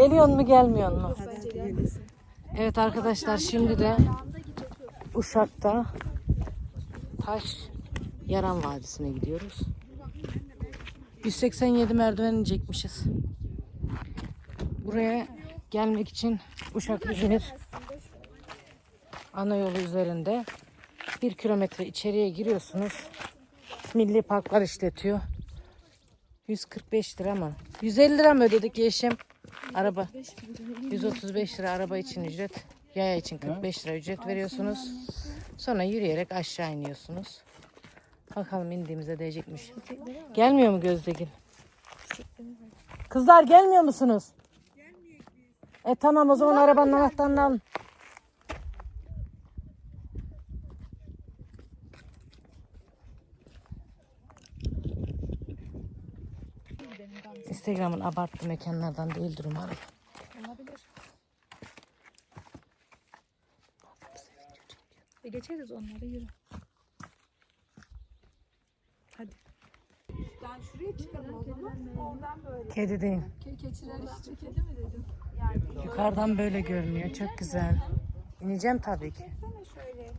Geliyor mu gelmiyor mu? Evet arkadaşlar şimdi de Uşak'ta Taş Yaran Vadisi'ne gidiyoruz. 187 merdiven inecekmişiz. Buraya gelmek için Uşak İzmir ana yolu üzerinde bir kilometre içeriye giriyorsunuz. Milli Parklar işletiyor. 145 lira mı? 150 lira mı ödedik yeşim? Araba. 135 lira araba için ücret. Yaya için 45 lira ücret veriyorsunuz. Sonra yürüyerek aşağı iniyorsunuz. Bakalım indiğimize değecekmiş. Gelmiyor mu Gözdegil? Kızlar gelmiyor musunuz? E tamam o zaman arabanın anahtarını alın. Instagram'ın abartı mekanlardan değildir umarım. E geçeriz onları yürü. Hadi. Yani şuraya çıkalım o zaman. Oradan böyle. Kedi değil. Ke keçiler işte kedi mi dedim? Yukarıdan böyle görünüyor. Çok güzel. İneceğim tabii ki. Sana şöyle.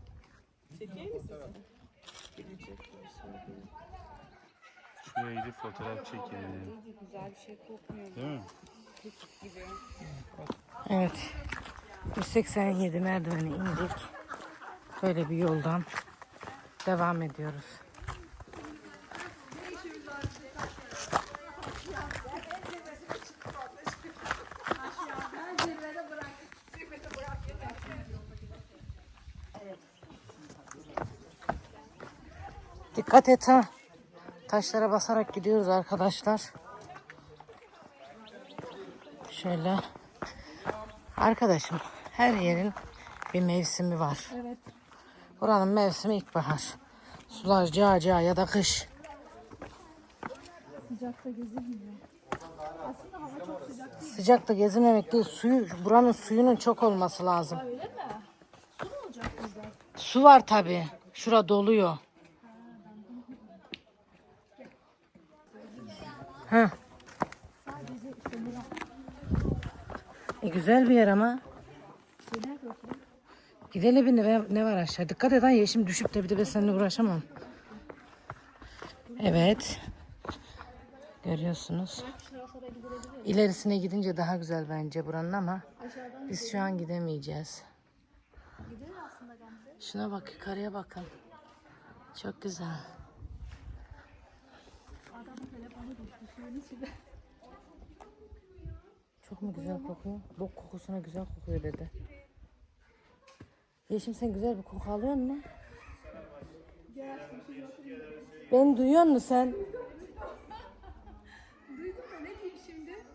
Şuraya gidip fotoğraf çekelim. Güzel bir şey kokmuyor. Değil mi? gibi. Evet. 187 merdiveni indik. Böyle bir yoldan devam ediyoruz. Dikkat et ha. Taşlara basarak gidiyoruz arkadaşlar. Şöyle. Arkadaşım her yerin bir mevsimi var. Evet. Buranın mevsimi ilkbahar. Sular cağa ya da kış. Sıcakta gezilmiyor. Aslında hava çok sıcak. Sıcakta gezinmemek değil, suyu, buranın suyunun çok olması lazım. Öyle mi? Su mu olacak burada? Su var tabi. Şura doluyor. Murat. E, güzel bir yer ama. Gidelim bir ne, var aşağı. Dikkat et ha yeşim düşüp de bir de ben seninle uğraşamam. Evet. Görüyorsunuz. İlerisine gidince daha güzel bence buranın ama biz şu an gidemeyeceğiz. Şuna bak yukarıya bakın. Çok güzel. Çok mu güzel kokuyor? Bok kokusuna güzel kokuyor dedi. Yeşim sen güzel bir koku alıyor musun? Ben duyuyor musun sen? Duydun mu? Ne diyeyim şimdi?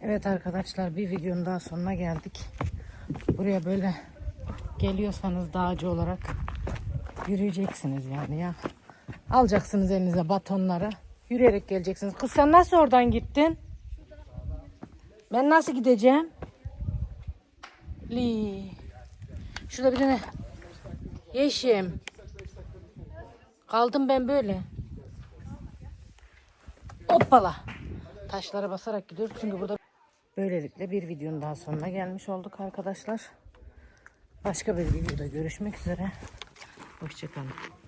Evet arkadaşlar bir videonun daha sonuna geldik. Buraya böyle geliyorsanız dağcı olarak yürüyeceksiniz yani ya. Alacaksınız elinize batonları. Yürüyerek geleceksiniz. Kız sen nasıl oradan gittin? Ben nasıl gideceğim? Li. Şurada bir tane yeşim. Kaldım ben böyle. Hoppala. Taşlara basarak gidiyoruz çünkü burada böylelikle bir videonun daha sonuna gelmiş olduk arkadaşlar. Başka bir videoda görüşmek üzere. Hoşçakalın.